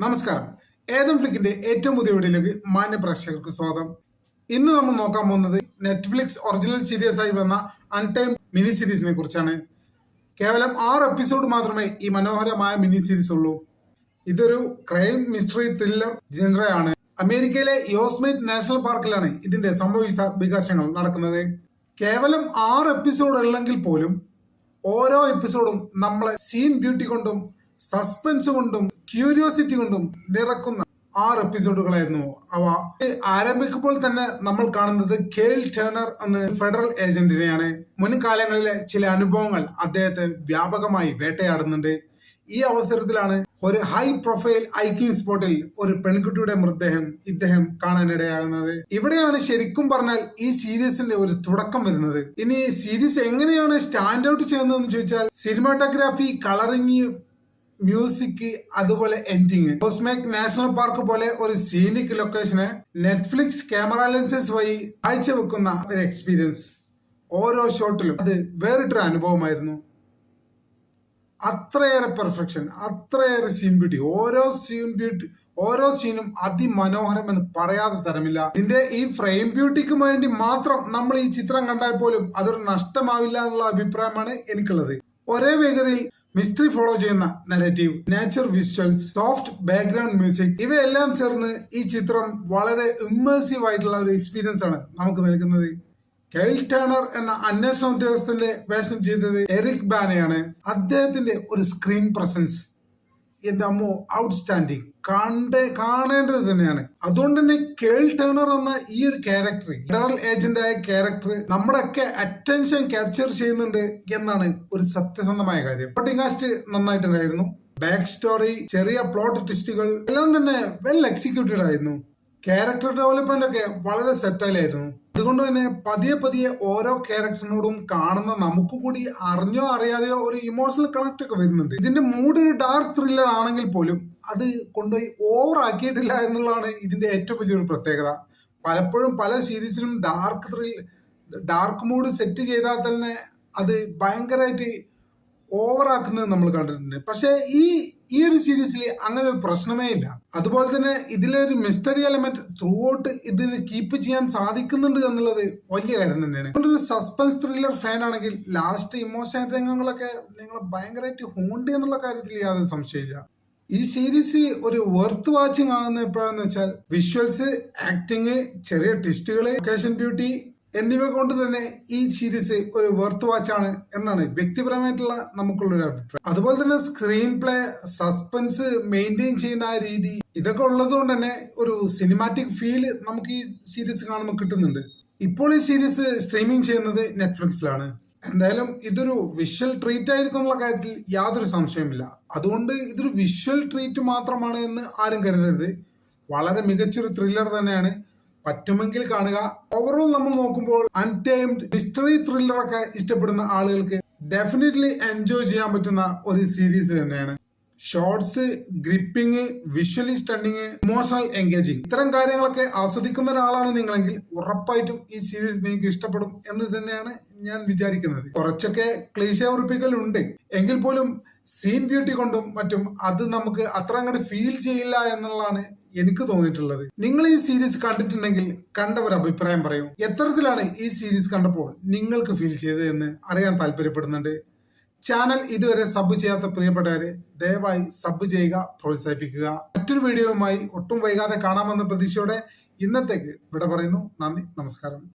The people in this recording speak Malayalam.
നമസ്കാരം. ഏതം ഫ്ലിക്കിന്റെ ഏറ്റവും പുതിയ വീഡിയോയിലേക്ക് മാന്യ പ്രേക്ഷകർക്ക് സ്വാഗതം. ഇന്ന് നമ്മൾ നോക്കാൻ പോകുന്നത് നെറ്റ്ഫ്ലിക്സ് ഒറിജിനൽ സീരീസ് ആയി വന്ന അൺടൈം മിനി സീരീസിനെ കുറിച്ചാണ്. കേവലം ആറ് എപ്പിസോഡ് മാത്രമേ ഈ മനോഹരമായ മിനി സീരീസ് ഉള്ളൂ. ഇതൊരു ക്രൈം മിസ്റ്ററി ത്രില്ലർ ജനറയാണ്. അമേരിക്കയിലെ യോസ്മേറ്റ് നാഷണൽ പാർക്കിലാണ് ഇതിന്റെ സംഭവ വികാസങ്ങൾ നടക്കുന്നത്. കേവലം ആറ് എപ്പിസോഡ് ഉള്ളെങ്കിൽ പോലും ഓരോ എപ്പിസോഡും നമ്മളെ സീൻ ബ്യൂട്ടി കൊണ്ടും സസ്പെൻസ് കൊണ്ടും ക്യൂരിയോസിറ്റി കൊണ്ടും നിറക്കുന്ന ആറ് എപ്പിസോഡുകളായിരുന്നു അവ. ആരംഭിക്കുമ്പോൾ തന്നെ നമ്മൾ കാണുന്നത് കെയിൽ ടേണർ എന്ന ഫെഡറൽ ഏജന്റിനെയാണ്. മുൻകാലങ്ങളിലെ ചില അനുഭവങ്ങൾ അദ്ദേഹത്തെ വ്യാപകമായി വേട്ടയാടുന്നുണ്ട്. ഈ അവസരത്തിലാണ് ഒരു ഹൈ പ്രൊഫൈൽ ഹൈക്കിംഗ് സ്പോട്ടിൽ ഒരു പെൺകുട്ടിയുടെ മൃതദേഹം ഇദ്ദേഹം കാണാനിടയാകുന്നത്. ഇവിടെയാണ് ശരിക്കും പറഞ്ഞാൽ ഈ സീരീസിന്റെ ഒരു തുടക്കം വരുന്നത്. ഇനി സീരീസ് എങ്ങനെയാണ് സ്റ്റാൻഡ് ഔട്ട് ചെയ്യുന്നതെന്ന് ചോദിച്ചാൽ സിനിമാറ്റോഗ്രാഫി കളറിംഗ് മ്യൂസിക് അതുപോലെ എൻഡിങ് കോസ്മേക് നാഷണൽ പാർക്ക് പോലെ ഒരു സീനിക് ലൊക്കേഷന് നെറ്റ്ഫ്ലിക്സ് ക്യാമറ ലെൻസസ് വഴി കാഴ്ചവെക്കുന്ന ഒരു എക്സ്പീരിയൻസ് ഓരോ ഷോട്ടിലും അത് വേറിട്ടൊരു അനുഭവമായിരുന്നു. അത്രയേറെ പെർഫെക്ഷൻ അത്രയേറെ സീൻ ബ്യൂട്ടി ഓരോ സീൻ ബ്യൂട്ടി ഓരോ സീനും അതിമനോഹരം എന്ന് പറയാതെ തരമില്ല. ഇതിന്റെ ഈ ഫ്രെയിം ബ്യൂട്ടിക്ക് വേണ്ടി മാത്രം നമ്മൾ ഈ ചിത്രം കണ്ടാൽ പോലും അതൊരു നഷ്ടമാവില്ല എന്നുള്ള അഭിപ്രായമാണ് എനിക്കുള്ളത്. ഒരേ വേഗതയിൽ മിസ്റ്ററി ഫോളോ ചെയ്യുന്ന negative nature visuals soft background music ഇവയെല്ലാം ചേർന്ന് ഈ ചിത്രം വളരെ ഇമ്മേഴ്സീവ് ആയിട്ടുള്ള ഒരു എക്സ്പീരിയൻസ് ആണ് നമുക്ക് നൽകുന്നത്. കെയിൽ ടേണർ എന്ന അന്വേഷണ ഉദ്യോഗസ്ഥന്റെ വേഷം ചെയ്തത് എറിക് ബാനയാണ്. അദ്ദേഹത്തിന്റെ ഒരു സ്ക്രീൻ പ്രസൻസ് എന്റെ അമ്മോ ഔട്ട്സ്റ്റാൻഡിങ് കണ്ടേ കാണേണ്ടത് തന്നെയാണ്. അതുകൊണ്ട് തന്നെ കേൾ ടേണർ എന്ന ഈ ഒരു ക്യാരക്ടർ ഫെഡറൽ ഏജന്റ് ആയ ക്യാരക്ടർ നമ്മുടെയൊക്കെ അറ്റൻഷൻ ക്യാപ്ചർ ചെയ്യുന്നുണ്ട് എന്നാണ് ഒരു സത്യസന്ധമായ കാര്യം. കാസ്റ്റ് നന്നായിട്ടുണ്ടായിരുന്നു. ബാക്ക് സ്റ്റോറി ചെറിയ പ്ലോട്ട് ട്വിസ്റ്റുകൾ എല്ലാം തന്നെ വെൽ എക്സിക്യൂട്ടഡ് ആയിരുന്നു. ക്യാരക്ടർ ഡെവലപ്മെന്റ് ഒക്കെ വളരെ സെറ്റായിരുന്നു അതുകൊണ്ട് തന്നെ പതിയെ പതിയെ ഓരോ ക്യാരക്ടറിനോടും കാണുന്ന നമുക്ക് കൂടി അറിഞ്ഞോ അറിയാതെയോ ഒരു ഇമോഷണൽ കണക്ട് ഒക്കെ വരുന്നുണ്ട്. ഇതിന്റെ മൂഡ് ഒരു ഡാർക്ക് ത്രില്ലർ ആണെങ്കിൽ പോലും അത് കൊണ്ടുപോയി ഓവർ ആക്കിയിട്ടില്ല എന്നുള്ളതാണ് ഇതിന്റെ ഏറ്റവും വലിയൊരു പ്രത്യേകത. പലപ്പോഴും പല സീരീസിലും dark thrill dark mood set ചെയ്താൽ തന്നെ അത് ഭയങ്കരമായിട്ട് ഓവർ ആക്കുന്നത് നമ്മൾ കണ്ടിട്ടുണ്ട്. പക്ഷേ ഈ ഈ ഒരു സീരീസിൽ അങ്ങനെ ഒരു പ്രശ്നമേ ഇല്ല. അതുപോലെ തന്നെ ഇതിലൊരു മിസ്റ്ററി എലമെന്റ് ത്രൂ ഔട്ട് ഇതിന് കീപ്പ് ചെയ്യാൻ സാധിക്കുന്നുണ്ട് എന്നുള്ളത് വലിയ കാര്യം തന്നെയാണ്. ഒരു സസ്പെൻസ് ത്രില്ലർ ഫാൻ ആണെങ്കിൽ ലാസ്റ്റ് ഇമോഷൻ രംഗങ്ങളൊക്കെ നിങ്ങൾ ഭയങ്കരമായിട്ട് ഹോണ്ട് എന്നുള്ള കാര്യത്തിൽ യാതൊരു സംശയമില്ല ഈ സീരീസ് ഒരു വെർത്ത് വാച്ചിങ് ആകുന്ന എപ്പോഴാന്ന് വെച്ചാൽ വിഷ്വൽസ് ആക്ടിങ് ചെറിയ ട്വിസ്റ്റുകൾ ലൊക്കേഷൻ ബ്യൂട്ടി എന്നിവ കൊണ്ട് തന്നെ ഈ സീരീസ് ഒരു വെർത്ത് വാച്ച് ആണ് എന്നാണ് വ്യക്തിപരമായിട്ടുള്ള നമുക്കുള്ള ഒരു അഭിപ്രായം. അതുപോലെ തന്നെ സ്ക്രീൻ പ്ലേ സസ്പെൻസ് മെയിന്റെയിൻ ചെയ്യുന്ന ആ രീതി ഇതൊക്കെ ഉള്ളത് കൊണ്ട് തന്നെ ഒരു സിനിമാറ്റിക് ഫീൽ നമുക്ക് ഈ സീരീസ് കാണുമ്പോൾ കിട്ടുന്നുണ്ട്. ഇപ്പോൾ ഈ സീരീസ് സ്ട്രീമിംഗ് ചെയ്യുന്നത് നെറ്റ്ഫ്ലിക്സിലാണ് എന്തായാലും ഇതൊരു വിഷ്വൽ ട്രീറ്റ് ആയിരിക്കും എന്നുള്ള കാര്യത്തിൽ യാതൊരു സംശയമില്ല അതുകൊണ്ട് ഇതൊരു വിഷ്വൽ ട്രീറ്റ് മാത്രമാണ് എന്ന് ആരും കരുതരുത്. വളരെ മികച്ചൊരു ത്രില്ലർ തന്നെയാണ്. പറ്റുമെങ്കിൽ കാണുക. ഓവറോൾ നമ്മൾ നോക്കുമ്പോൾ അൺടൈംഡ് മിസ്റ്ററി ത്രില്ലർ ഒക്കെ ഇഷ്ടപ്പെടുന്ന ആളുകൾക്ക് ഡെഫിനറ്റ്ലി എൻജോയ് ചെയ്യാൻ പറ്റുന്ന ഒരു സീരീസ് തന്നെയാണ്. Shorts gripping visually stunning emotional engaging ഇത്തരം കാര്യങ്ങളൊക്കെ ആസ്വദിക്കുന്ന ഒരാളാണ് നിങ്ങളെങ്കിൽ ഉറപ്പായിട്ടും ഈ സീരീസ് നിങ്ങൾക്ക് ഇഷ്ടപ്പെടും എന്ന് തന്നെയാണ് ഞാൻ വിചാരിക്കുന്നത്. കുറച്ചൊക്കെ ക്ലീശ ഉറപ്പിക്കൽ ഉണ്ട്. എങ്കിൽ പോലും സീൻ ബ്യൂട്ടി കൊണ്ടും മറ്റും അത് നമുക്ക് അത്ര അങ്ങോട്ട് ഫീൽ ചെയ്യില്ല എന്നുള്ളതാണ് എനിക്ക് തോന്നിയിട്ടുള്ളത്. നിങ്ങൾ ഈ സീരീസ് കണ്ടിട്ടുണ്ടെങ്കിൽ കണ്ടവർ അഭിപ്രായം പറയൂ. എത്തരത്തിലാണ് ഈ സീരീസ് കണ്ടപ്പോൾ നിങ്ങൾക്ക് ഫീൽ ചെയ്തത് എന്ന് അറിയാൻ താല്പര്യപ്പെടുന്നുണ്ട്. ചാനൽ ഇതുവരെ സബ് ചെയ്യാത്ത പ്രിയപ്പെട്ടവരെ ദയവായി സബ് ചെയ്യുക പ്രോത്സാഹിപ്പിക്കുക. മറ്റൊരു വീഡിയോയുമായി ഒട്ടും വൈകാതെ കാണാമെന്ന പ്രതീക്ഷയോടെ ഇന്നത്തേക്ക് ഇവിടെ പറയുന്നു. നന്ദി നമസ്കാരം.